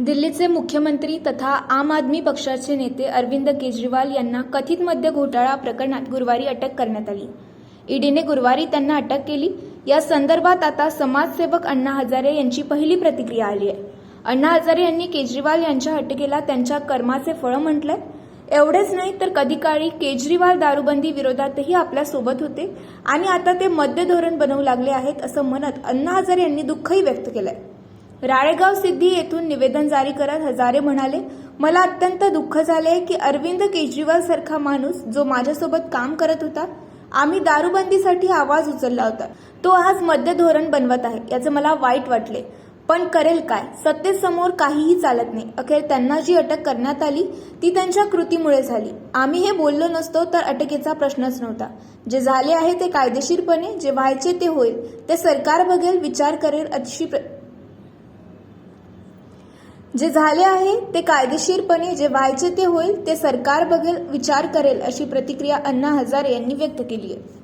दिल्लीचे मुख्यमंत्री तथा आम आदमी पक्षाचे नेते अरविंद केजरीवाल यांना कथित मद्य घोटाळा प्रकरणात गुरुवारी अटक करण्यात आली. ईडीने गुरुवारी त्यांना अटक केली. या संदर्भात आता समाजसेवक अण्णा हजारे यांची पहिली प्रतिक्रिया आली आहे. अण्णा हजारे यांनी केजरीवाल यांच्या अटकेला त्यांच्या कर्माचे फळ म्हटलंय. एवढेच नाही तर कधी काळी केजरीवाल दारूबंदी विरोधातही आपल्यासोबत होते आणि आता ते मद्य धोरण बनवू लागले आहेत असं म्हणत अण्णा हजारे यांनी दुःखही व्यक्त केलंय. राळेगाव सिद्धी येथून निवेदन जारी करत हजारे म्हणाले मला अत्यंत दुःख झाले की अरविंद केजरीवाल सारखा माणूस जो माझ्यासोबत काम करत होता आम्ही दारूबंदीसाठी आवाज उचलला होता. तो आज मद्य धोरण बनवत आहे याचं मला वाईट वाटले पण करेल काय? सत्तेसमोर काहीही चालत नाही. अखेर त्यांना जी अटक करण्यात आली ती त्यांच्या कृतीमुळे झाली. आम्ही हे बोललो नसतो तर अटकेचा प्रश्नच नव्हता. जे झाले आहे ते कायदेशीरपणे जे व्हायचे ते होईल. ते सरकार बघेल विचार करेल अशी प्र- जे झाले आहे ते कायदेशीरपणे जे व्हायचे ते होईल ते सरकार बघेल विचार करेल अशी प्रतिक्रिया अण्णा हजारे यांनी व्यक्त केली आहे.